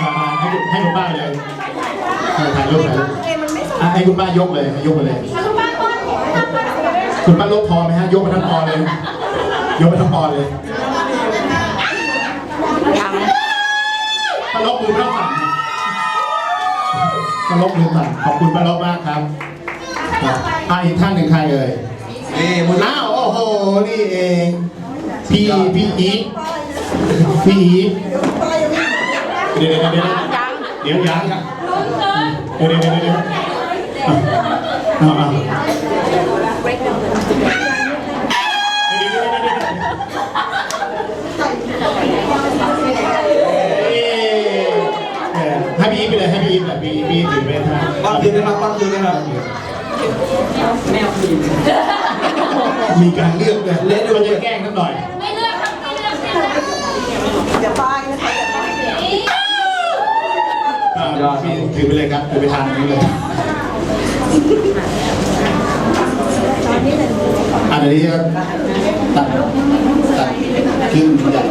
อ่าให้คุณให้คุณป้าเลยเออถ่ายรูปถ่ายรูปอะให้คุณป้ายกเลยยกเลย คุณป้าลบพอไหมฮะยกมาทั้งพอเลย ยกมาทั้งพอเลยป้าลบมือไม่ต้องสั่นนะป้าลบมือสั่นขอบคุณป้าลบมากครับครับอะอีกท่านหนึ่งใครเอ่ยนี่มุนอ้าว โอ้โห นี่เอง พี่ พี่อีทพี่อีทเดี๋ยวเดี๋ยวเดี๋ยวยังเดี๋ยวยังเดี๋ยวเดี๋ยวเดี๋ยวเดี๋ยเอาเอาให้พี่อีทไปเลยให้พี่อีทแบบพี่พี่ถือเป็นท่าบ้านคืนนะครับบ้านคืนนะครับมี การเลือกเลยเล่นมันจะแกล้งสักหน่อย ไม่เลือกครับไม่เลือกไม่เลือกอย่าป้ายนะคะอย่าป้ายอ่าพี่ถือไปเลยครับถือไปทานนี้เลยอันนี้ก็ตัดตัดครึ่งใหญ่